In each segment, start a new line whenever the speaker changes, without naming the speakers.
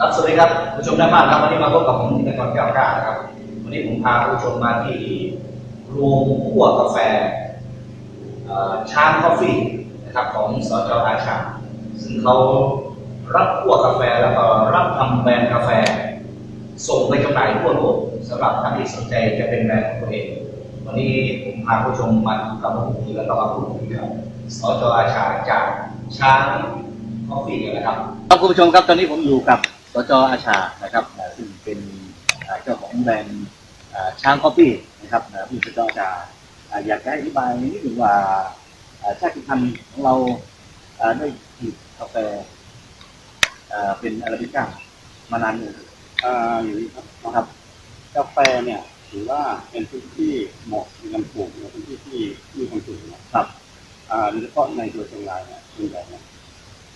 ครับสวัสดีครับผู้ชมด้านบ้านครับวันนี้มาพบกับผมนิตกรแก้วกล้านะครับวันนี้ผมพาผู้ชมมาที่โรงคั่วกาแฟช้างคอฟฟี่นะครับของสจอาชา ซึ่งเขารับคั่วกาแฟแล้วก็รับทำแบรนด์กาแฟ ส่งไปจำหน่ายทั่วโลกสำหรับท่านที่สนใจจะเป็นแบรนด์ของตัวเอง วันนี้ผมพาผู้ชมมากับผมคุยแล้วก็มาพูดคุยกับสจอาชาจากช้างคอฟฟี่กันนะครับครับคุณผู้ชมครับตอนนี้ผมอยู่กับ สจอาชานะครับซึ่งเป็นเจ้าของแบรนด์อ่าช้างคอฟฟี่นะครับอ่าพี่สจอาชาอ่าอยากจะอธิบายนิดหนึ่งว่าชาติพันธุ์ของเราได้ผลิตกาแฟเป็นอาราบิก้ามานานเลยง
อ่อย่างนี้ครับ
นะครับ
กาแฟเนี่ยถือว่าเป็นพื้นที่เหมาะในการปลูกในพื้นที่ที่มีความสูงนะครับโดยเฉพาะในตัวเชียงรายเนี่ยส่วนใหญ่เนี่ย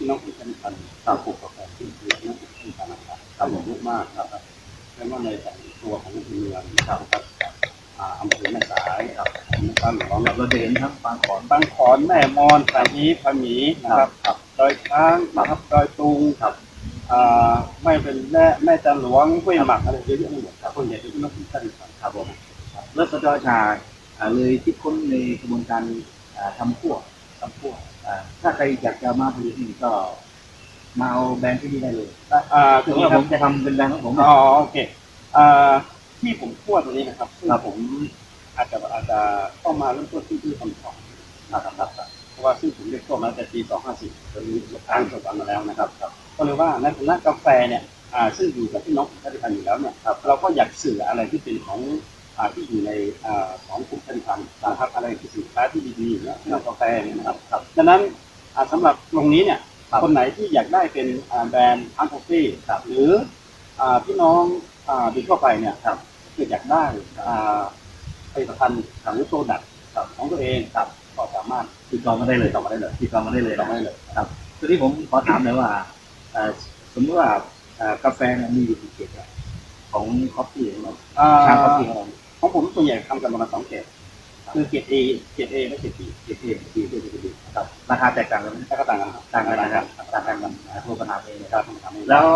ที่น้องปลูกพันตามปลูกกาแฟที่คือน้องปลูกพันธุ์นครับทำเยอะมากครับแล้วก็ในตัวของเมืองนะครับอ่าอำเภอแม่สายครับนะครับหลวง
เราจะเห็นทั้งปางขอน
บางขอนแม่มอนสายนี้พะหมีนะครับ
ครับ
ดอยช้างนะครับดอยตุง
ครับ
อ่าไม่เป็นแม่แม่จันหลวงห้วยหมักอะไรเยอะแยะหมดครับคนใหญ่ที่น้องปลูกพันครับ
ครับผมแล้วสจชาอ่าเลยคิดค้นในกระบวนการทำขั้วทำขั้ว ถ้าใครอยากจะมาผลิตนี่ก็มาเอาแบรนด์ที่นี่ได้เลย
อ่า
ถึ
ถึ
ง
ง
ว่า
ว่า
ผ
ผมม
จะทำเป็นแบรนด์ของผม
อ๋อโอเคอ่าที่ผมพูดตรงนี้นะครับซึ่ง
ครับ
ผมอาจจะอาจจะต้องมาเริ่มต้นที่ที่คำตอบนะครับครับเพราะว่าซึ่งผมเรียกตัวมาตั้งแต่ปี250ตอนนี้อ่านจบมาแล้วนะครับครับ ก็เลยว่าในฐานะกาแฟเนี่ยอ่าซึ่งอยู่กับพี่น้องชาติพันธุ์อยู่แล้วเนี่ยครับเราก็อยากสื่ออะไรที่เป็นของอ่า ที่อยู่ในอ่าของกลุ่มชาติพันธุ์นะครับอะไรที่สินค้าที่ดีๆอยู่แล้วในกาแฟเนี่ยนะครับครับดังนั้นอ่าสำหรับตรงนี้เนี่ยคนไหนที่อยากได้เป็นอ่าแบรนด์อันโคฟี่หรืออ่าพี่น้องอ่าโดยทั่วไปเนี่ยครับคืออยากได้อ่าผลิตภัณฑ์หรือโปรดักต์ของตัวเองครับก็สามารถ
ติดต่อมาได้เลย
ติดต่อมาได้เลย
ติดต่อมาได้เลย
ติดต่อ
นะ
มาได้เลย
ครับทีนี้ผมขอถามหน่อยว่าอ่าสมมติว่าอ่ากาแฟเนี่ยมีอยู่กี่เกรดอะของคอฟฟี่ของเรา
อ่า
ชาคอฟฟี่ของเรา
ของผมส่วนใหญ่ทำกันประมาณสองเกรดคือเกรด A เกรด A และเกรด B
เกรดเอเกรดบีเกรดบีครับราคาแตกต่างกันไหม
แล้วก็ต่างกันครับ
ต่างกันนะครับต่างกันกันอ่าโทรปัญหาเองนะ
ค
ค
รั
รั
บบผมทำให้
แล้ว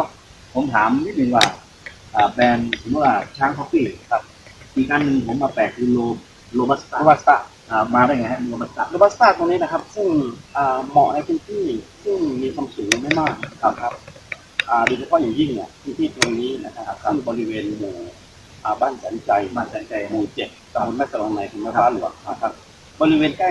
ผมถามนิดนึงว่าอ่าแบรนด์สมมติว่าช้างคอฟฟี่ครับอีกอันหนึ่งผมมาแปลกคือโลโลบัสต้า
โรบัสต้า
อ่ามาได้ไงฮะโลบัสต้า
โรบัสต้าตรงนี้นะครับ ซึ่งอ่าเหมาะในพื้นที่ซึ่งมีความสูงไม่มากครับครับอ่าโดยเฉพาะอย่างยิ่งเนี่ยพื้นที่ตรงนี้นะครับซึ่งบริเวณหมู่อ่าบ้านแสนใจ
มาแสนใจ
หมู่เจ็ดตำบลแม่สลองในถึงแม่บ้านหลวงนะครับ บริเวณใกล้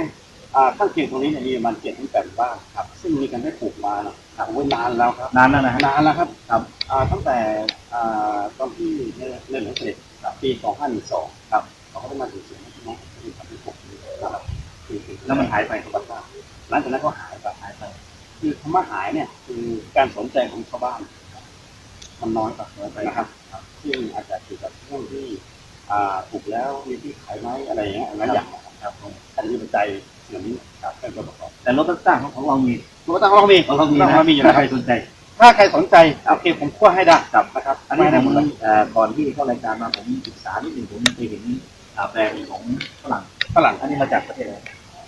อ่าข้างเคียงตรงนี้เนี่ยมีประมาณเจ็ดถึงแปดบ้านครับ ซึ่งมีการได้ปลูกมานะครับโอ้ยนานแล้วครับ
นานแล้วนะฮะ
นานแล้วครับ
ครับ
อ่าตั้งแต่อ่าตอนที่ในในหลวงเสด็จครับปีสองห้าหนึ่งสองครับเขาก็ได้มาถึงเสียงที่น้องที่ทำให้ผมนะครับคือคือ
แล้วมันหายไป
โรบัสต้าหลังจากนั้นก็หายไปหายไป คือคำว่าหายเนี่ยคือการสนใจของชาวบ้าน มันน้อยไปน้อยไปนะครับซึ่งอาจจะเกี่ยวกับเรื่องที่อ่าปลูกแล้วมีที่ขายไหมอะไรอย่างเงี้ยหลายอย่างนะครับ
ครับผม
อันนี้ปัจจัยส่วนนี้ครับเป็นตัวประกอบ
แต่โลบัสต้าของของเรามี
ตัวตั้งเรามี
ของเรามี
ตั้ง
นะ
เรามีอยู่
ถ้า
นะค
ใค
รั
ร
บ
สนใจ
ถ้าใครสนใจโอเคผมคั่วให้ได้นะครับ
อันนี้
ไม่
ผ
ได้
ม
หมดเลย
เอ่อก่อนที่เข้ารายการมาผมศึกษานิดหนึ่งผมเคยเห็นอ่าแบรนด์ของฝรั่ง
ฝรั่ง
อันนี้มาจากประเทศอะไร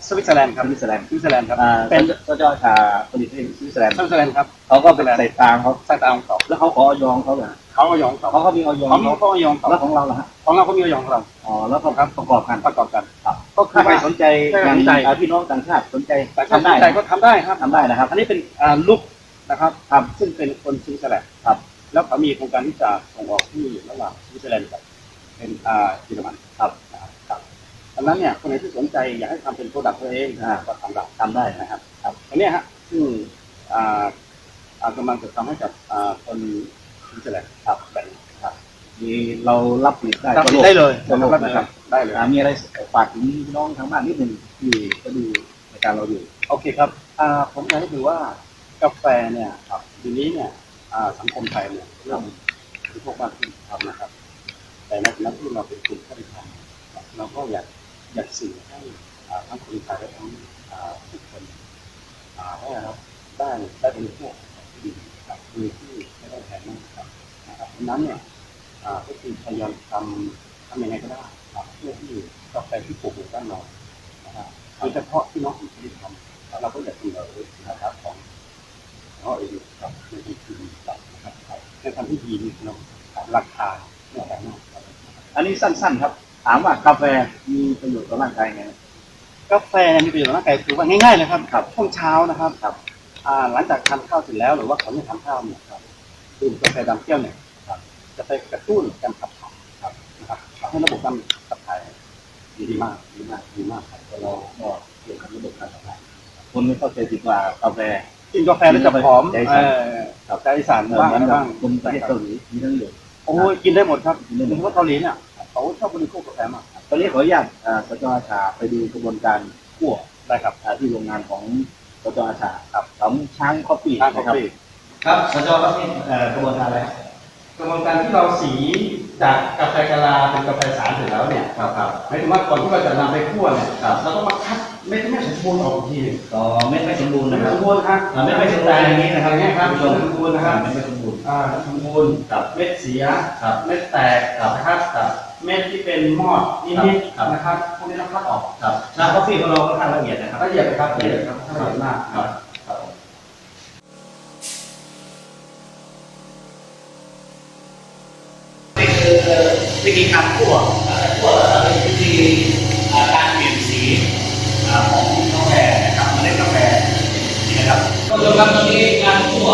สวิตเซอร์แลนด์ครับ
สวิตเซอร์แลนด์
สวิตเซอร์แลนด์ครับ
อ่า
เป็
เป็นนก็จะชาผลิตที่สวิตเซอร์แลนด์
สวิตเซอร์แลนด์ครับ
เขาก็เป็นใส่ตางเขา
สายตาของเขา
แล้วเขาขอออยองเขาเหรอ
เขาก็ยองเขา
เขาเขามีออยอง
เขามี
เขา
เขาก็ยองเขา
แล้วของเราล่ะฮะ
ของเราเขามียองของเรา
อ๋อแล้วก็ครับประกอบกัน
ประกอบกัน
ครับก็คือใครสนใจ
ใคร
อย่าง
สนใจ
อ่าพี่น้องต่างชาติสนใจ
แต่ถ้า
ทำ
ส
ได้
นใจก็ทำได้ครับ
ทำได้นะครับ
อันนี้เป็นอ่าลูกนะครับ
ครับ
ซึ่งเป็นคนสวิตเซอร์แลนด์
ครับ
แล้วเขามีโครงการที่จะส่งออกที่ระหว่างสวิตเซอร์แลนด์กับเป็นอ่าเยอรมัน
ครับ
นะครับครับ ดังนั้นเนี่ยคนไหนที่สนใจอยากให้ทำเป็นโปรดักต์ตัวเอง
อ่า
ก็ทำได้
ทำได้นะครับ ครับ
อันเนี้ยฮะซึ่งอ่าอ่ากำลังจะทำให้กับอ่าคนสวิตเซอร์แลนด์ครับแบบนี้ครับ
มีเรารับผลิตได้
รับ
ทั่วโก
ได้เลย
ทั่วโลกนะครับ
ได้เลย
อ่ามีอะไรฝากถึงพี่น้องทางบ้านนิดหนึ่งที่ก็ดูรายการเราอยู่
โอเคครับอ่าผมอยากให้ดูว่ากาแฟเนี่ยครับทีนี้เนี่ยอ่าสังคมไทยเนี่ยเริ่มบริโภคมากขึ้นครับนะครับ แต่ในฐานะที่เราเป็นกลุ่มผู้บริโภคเราก็อยาก อยากสื่อให้ทั้งคนไทยและทั้งทุกคนอ่าได้รับได้ได้บริโภคที่ดีครับโดยที่ไม่ต้องแพงมากครับนะครับดังนั้นเนี่ยก็คือพยายามทำทำยังไงก็ได้ครับเพื่อที่กาแฟที่ปลูกอยู่ด้านนอกนะครับโดยเฉพาะที่น้องที่ทำเราก็อยากดูแลนะครับของน้องเองกับในที่คือครับนะครับในในทำที่ดีนี่เนาะราคาไม่แพงมากอันนี้สั้นๆครับ ถามว่ากาแฟมีประโยชน์ต่อร่างกายไง กาแฟมีประโยชน์ต่อร่างกายคือว่าง่ายๆเลยครับครับช่วงเช้านะครับครับอ่าหลังจากทานข้าวเสร็จแล้วหรือว่าก่อนที่ทานข้าวเนี่ยครับดื่มกาแฟดำแก้วหนึ่งครับจะไปกระตุ้นการขับถ่ายครับนะครับทำให้ระบบการขับถ่ายดีมากดีมากดีมากครับเราก็เกี่ยวกับระบบการขับถ่ายคนไม่เข้าใจผิดว่ากาแฟกินกาแฟแล้วจะผอม
ใจ
เอ
สั่น
อกับใจสั่น
เหมือน
บ้าง
กั
อะไร
บ
บ้าง
คนประเทศเกาหลีมีทั้งอยู่
โอ้ยกินได้หมดครับโดยเฉพาะเกาหลีเนี่ย เขาชอบบริโภคกาแฟมาก
ตอนนี้ขออนุญาตอ่าสจอาชาไปดูกระบวนการคั่ว
ได้ครับ
อ่าที่โรงงานของสจอาชาครับของช้างคอฟฟี่
ทานกา
นะครับ
แฟ
ครับสจครับนี่เอ่อกระบวนการอะไร
กระบวนการที่เราสีจากกาแฟกะลาเป็นกาแฟสารเสร็จแล้วเนี่ย
ครับครับ
หมายถึงว่าก่อนที่เราจะนำไปคั่วเนี่ยเราต้องมาคัดเม็ดที่ไม่สมบูรณ์ออกอีกทีหนึ่ง
ต่อเม็ดไม่สมบูรณ์
ไม่
นะครับ
สมบูรณ์ครับ
อ่าเม็ดไม่สมบูรณ์อย่างนี้นะครับ
อย่างเงี้ยครับ
คุณ
ไม่
ผู้ชม
สมบูรณ์นะครับ
เม็ดไม่สมบูรณ์
อ่าสมบูรณ์
ครับ
เม็ดเสีย
ครับ
เม็ดแตก
ครับ
นะครับ
ครับ
เม็ดที่เป็นมอดนิด
ครับ
ๆนะครับพวกนี้เราคัดออก
ครับชาคอฟฟี่ของเราค่อนข้างละเอียดนะครับ
ละเอียดเลยครับละเอียดครับละเอียดมาก
ครับครับผมนี่คือวิธีการคั่วอ่าคั่วเป็นวิธีอ่าการเปลี่ยนสีอ่าของกาแฟนะครับเมล็ดกาแฟนี่นะครับ ก็สำหรับตอนนี้การคั่ว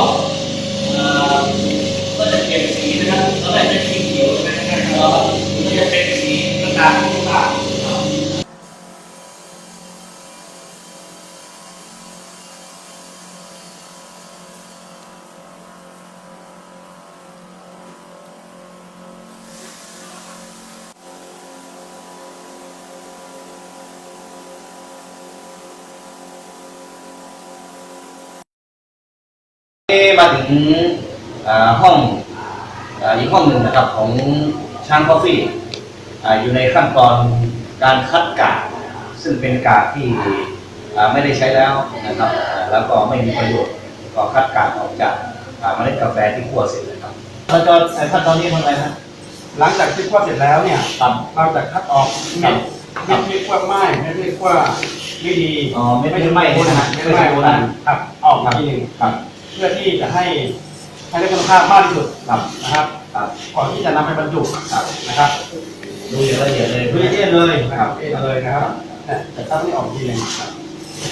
มาถึงอ่าห้องอ่าอีกห้องหนึ่งนะครับของช้างคอฟฟี่อ่าอยู่ในขั้นตอนการคัดกากซึ่งเป็นกากที่อ่าไม่ได้ใช้แล้วนะครับอ่าแล้วก็ไม่มีประโยชน์ก็คัดกากออกจากอ่าเมล็ดกาแฟที่คั่วเสร็จนะครับแล้วก็ขั้นตอนนี้ทำอะไรนะ
หลังจากที่คั่วเสร็จแล้วเนี่ย
ครับ
เราจะคัดออกเม็ดเม็ดที่คั่วไหม้เม็ดที่คั่วไม่ดี
อ๋อเม็ดที่ไหม้นี่นะฮะ
เม็ดที่ไหม้โบราณครับออกมาทีหนึง
ครับ
เพื่อที่จะให้ให้ได้คุณภาพมากที่สุด
ครับ
นะครับ
ครับ
ก่อนที่จะนำไปบรรจุ
ครับ
นะครับ
ดูอย่างละเอียดเลย
ดูเย็นเลยนะครับเย็นเลยนะครับเนี่ยแต่ตั้งนี่ออกทีหนึง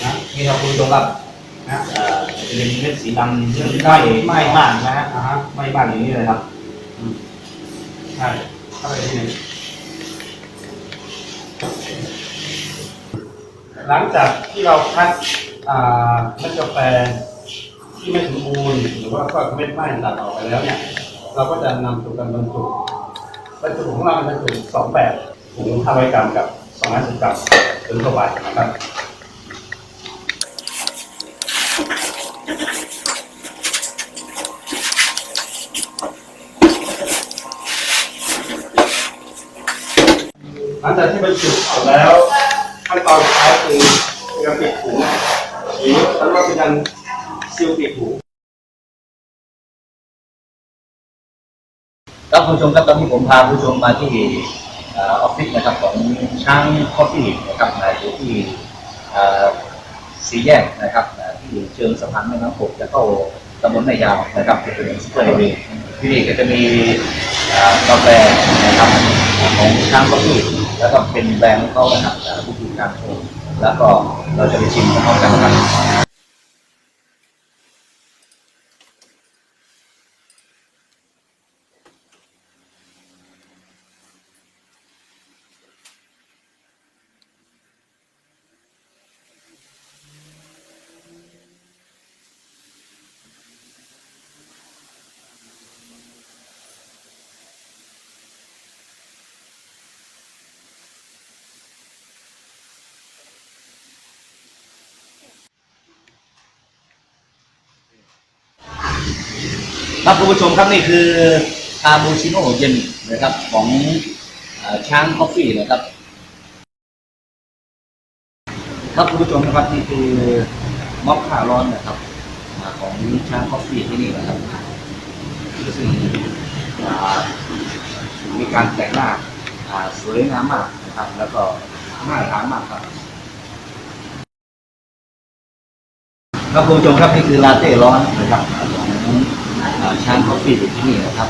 นะ
นี่ครับคุณผู้ชมครับ
นะ
เอ่อจะเป็นเม็ดสีดำที่ไหม้ไหม้มากนะฮะ
อ่าฮะ
ไหม้มากอย่างนี้เลยครับ
ใช่เข้าไปทีหนึงหลังจากที่เราคัดอ่าเม็ดกาแฟ ที่ไม่สมบูรณ์หรือว่าก็เม็ดไหม้ตัดออกไปแล้วเนี่ย เราก็จะนำสู่การบรรจุบรรจุของเราเป็นบรรจุสองแบบถุง500กรัมกับ250กรัมถึงเข้าไปนะครับหลังจากที่บรรจุเสร็จแล้วขั้นตอนสุดท้ายคือการปิดถุงหรือเรียกว่าเป็นการ ซีลปิดถุง
ครับผู้ชมครับตอนนี้ผมพาผู้ชมมาที่ออฟฟิศนะครับของช้างคอฟฟี่นะครับนะอยู่ที่สีแยกนะครับที่เชิงสะพานแม่น้ำโขงจะเข้าตำบลแม่ยาวนะครับจะเป็นสเปรย์เวย์ที่นี่ก็จะมีกาแฟนะครับของช้างคอฟฟี่แล้วก็เป็นแบรนด์ของเขานะครับผู้บริการชว์แล้วก็เราจะไปชิมพร้อมกันนะครับ ครับคุณผู้ชมครับนี่คือคาบูชิโน่เย็นนะครับของอช้างคอฟฟี่นะครับครับคุณผู้ชมนะครับนี่คือมอคค่าร้อนนะครับอของช้างคอฟฟี่ที่นี่นะครับซึ่งอ่ามีการแต่งหน้าาสวยงามมากนะครับ แล้วก็น่าทานมากครับครับคุณผู้ชมครับนี่คือลาเต้ร้อนนะครับ ช้างคอฟฟี่อยู่ที่นี่นะครับ